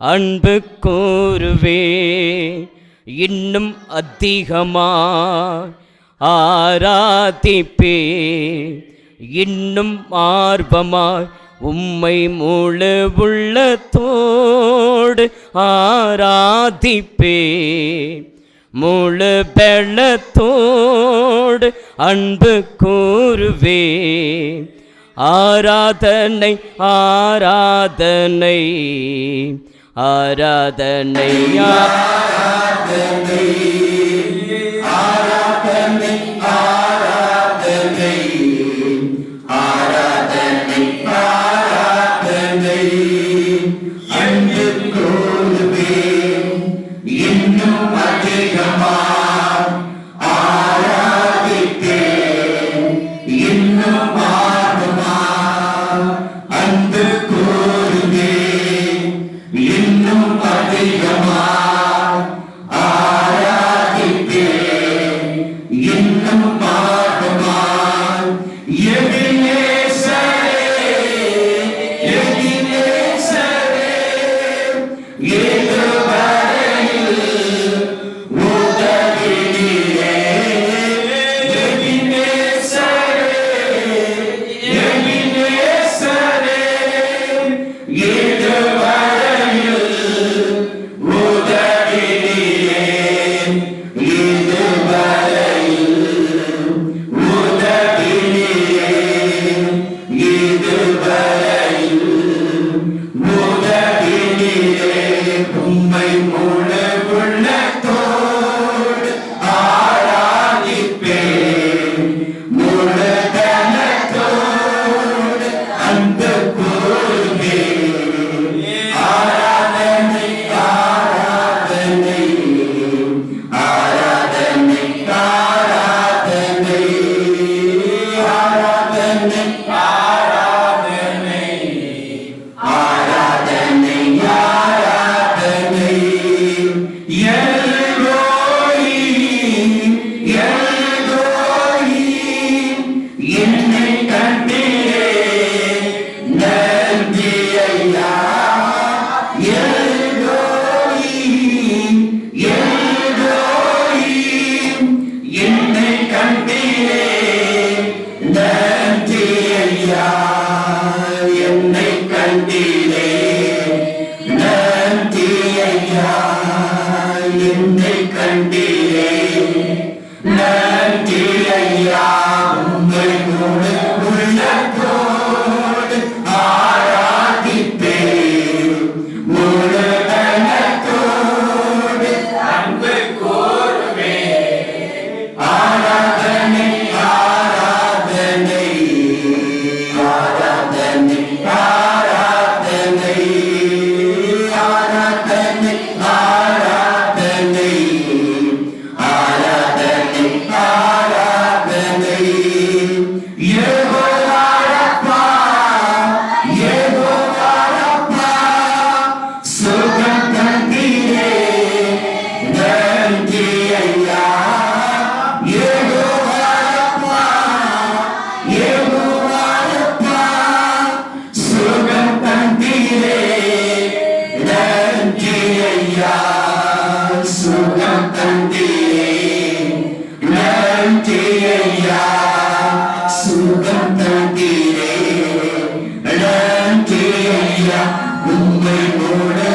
அன்பு கூறுவே இன்னும் அதிகமா ஆராதிப்பே இன்னும் ஆர்வமாய் உம்மை முழு உள்ளத்தோடு ஆராதிப்பே முழு பெள்ளத்தோடு அன்பு கூறுவே. ஆராதனை ஆராதனை ആരാധനയ്യ ആരാധനയ്യ ஆராதனை Yeah. Hallelujah.